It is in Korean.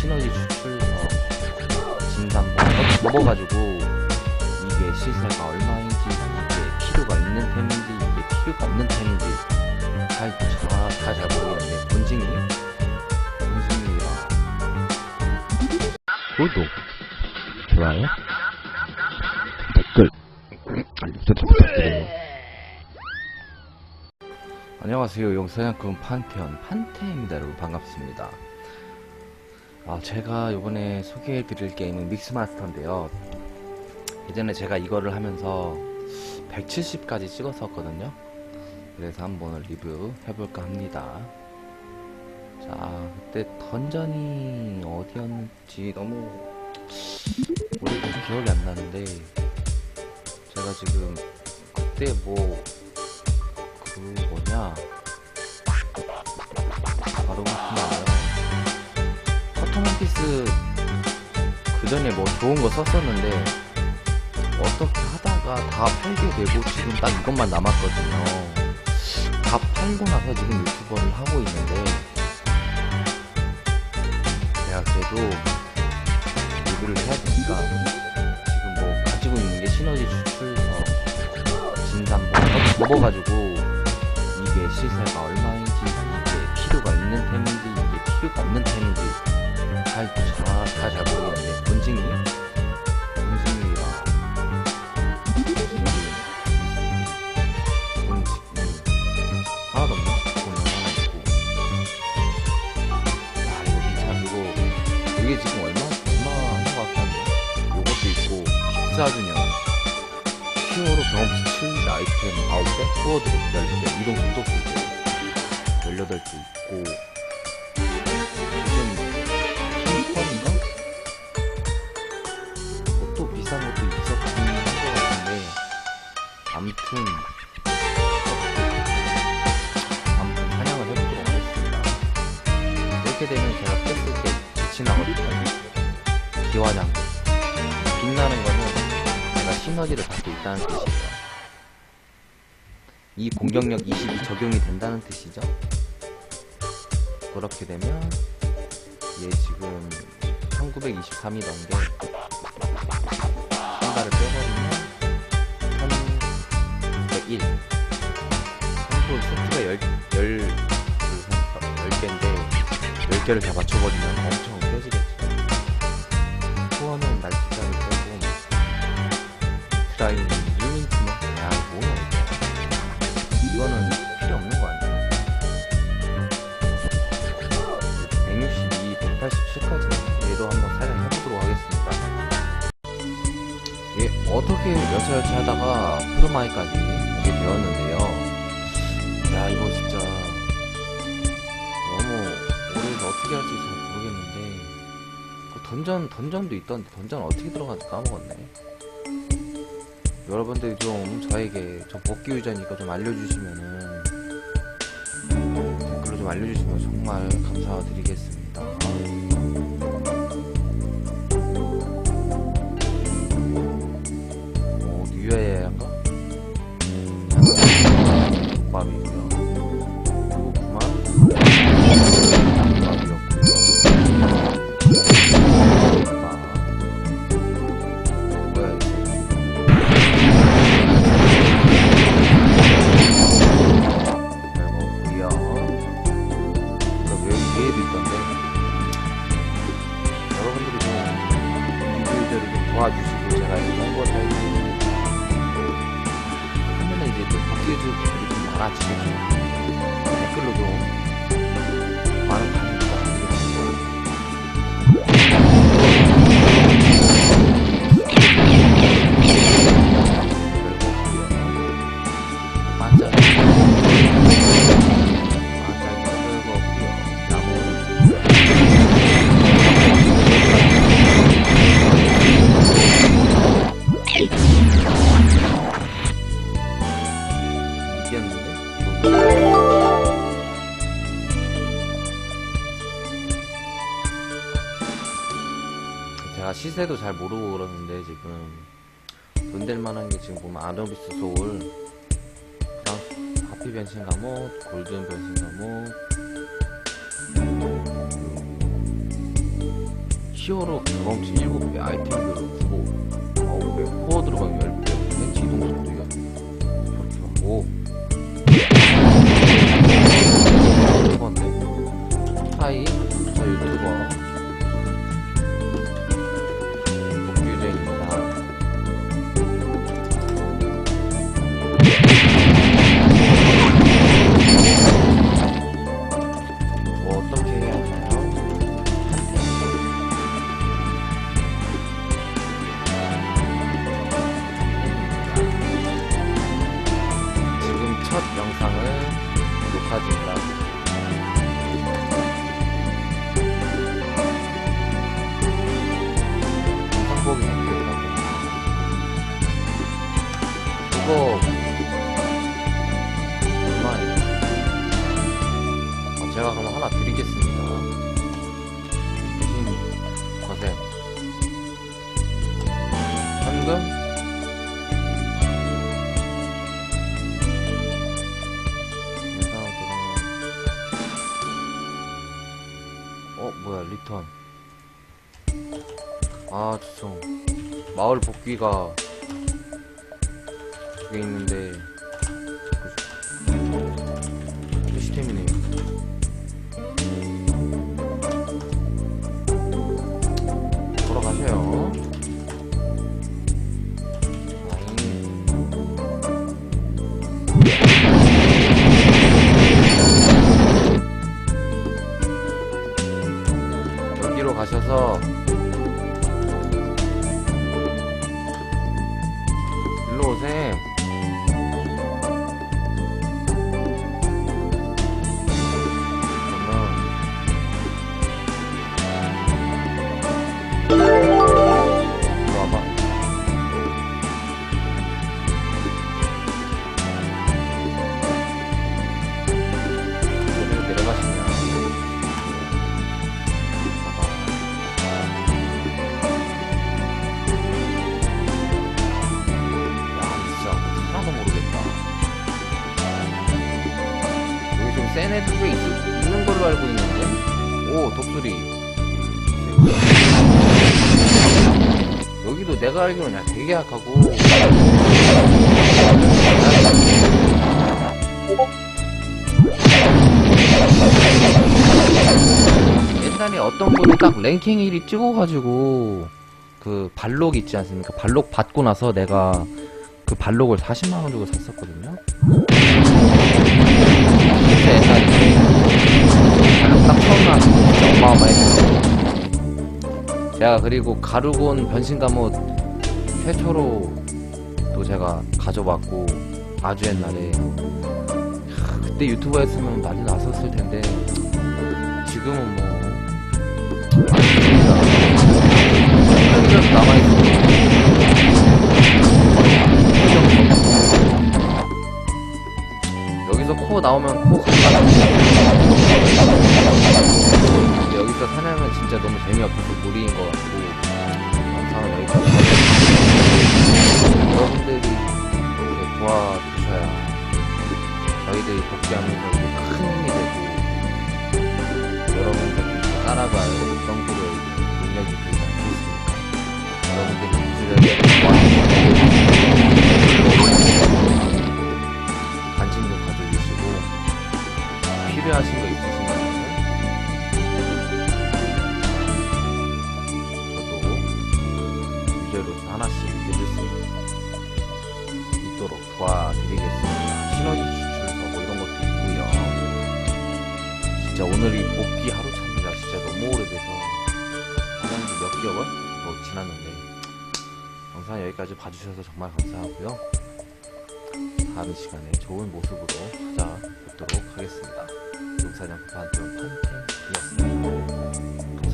시너지 추출서 진단본 먹어가지고 이게 시세가 얼마인지 이게 필요가 있는 템인지 이게 필요가 없는 템인지 잘잘 모르겠는데 본징이 본징이랑 구독, 좋아요, 댓글, 알림 부탁드려요. 안녕하세요. 용사냥꾼 판테온 판테입니다 여러분. 반갑습니다 아 제가 이번에 소개해드릴 게임은 믹스마스터인데요. 예전에 제가 이거를 하면서 170까지 찍었었거든요. 그래서 한번 리뷰 해볼까 합니다. 자 그때 던전이 어디였는지 너무 오래돼서 기억이 안 나는데 제가 지금 그때 뭐 그 뭐냐 그 전에 뭐 좋은 거 썼었는데 어떻게 하다가 다 팔게 되고 지금 딱 이것만 남았거든요. 다 팔고 나서 지금 유튜버를 하고 있는데 내가 그래도 리뷰를 해야 되니까 지금 뭐 가지고 있는 게 시너지 추출서 진단본 먹어가지고 이게 시세가 얼마인 14주년 히어로 경험치 7 아이템 9개, 투어드로 10개, 이동 속도 2개, 18개 있고, 무슨, 컴퍼인가? 뭐 또 비싼 것도 있었던 것 같은데, 암튼, 암튼 사냥을 해보도록 하겠습니다. 이렇게 되면 제가 뺐을 때 빛이 나거든요. 기화장군. 빛나는 제가 시너지를 받고 있다는 뜻이에요. 이 공격력 20이 적용이 된다는 뜻이죠. 그렇게 되면 얘 지금 1923이던 게 신발을 빼버리면 1101 참고 세트가 10, 10, 10개인데 10개를 다 맞춰버리면 엄청 깨지겠죠. 162, 187까지 얘도 한번 사용해보도록 하겠습니다. 예, 어떻게 여차여차 하다가 프로마이까지 오게 되었는데요. 야 이거 진짜 너무 오래서 어떻게 할지 잘 모르겠는데 그 던전, 던전도 있던데 던전 어떻게 들어가는지 까먹었네. 여러분들이 좀 저에게 저 복귀 유저니까 좀 알려주시면은 댓글로 좀 알려주시면 정말 감사드리겠습니다. 댓글로 좀 많은 제가 시세도 잘 모르고 그러는데 지금 돈 될 만한 게 지금 보면 아노비스 소울 프랑스 하피 변신 감옥 골든 변신 감옥. 히어로 경험치 7배, 아이템들을 영상을 녹화 중이다. 보기 힘들다고. 그거 얼마예요? 어, 제가 그럼 하나 드리겠습니다. 리턴. 아, 죄송. 마을 복귀가 그게 있는데, 오 꽤 있, 있는 걸로 알고 있는데? 오, 독수리. 여기도 내가 알기로는 야, 되게 약하고. 옛날에 어떤 분이 딱 랭킹 1위 찍어가지고 그 발록 있지 않습니까? 발록 받고 나서 내가 그 발록을 40만원 주고 샀었거든요? 딱 처음 나왔을 때 어마어마했어요 제가 그리고 가루곤 변신 감옷 최초로 또 제가 가져왔고 아주 옛날에. 하, 그때 했으면 난리 났었을 텐데. 지금은 뭐 한점 남아있어 여기서 코 나오면 코 간다 근 데 여기서 사냐면 진짜 너무 재미없어서 무리인 것 같고 영상은 여기까지 여러분들이 이렇게 도와주셔야 저희들이 복귀하면서 큰 힘이 되고 여러분들 따라갈 정도로의 능력이 되지 않겠습니까? 여러분들이 도와주시고 관심도 가져주시고 필요하신 거 있으시면 저 진짜 오늘이 복귀 하루 차입니다. 진짜 너무 오래돼서 하는 지몇 개월 뭐 지났는데 영상 여기까지 봐주셔서 정말 감사하고요. 다음 시간에 좋은 모습으로 찾아뵙도록 하겠습니다. 용사냥 판테온 판테이었습니다. 감사합니다.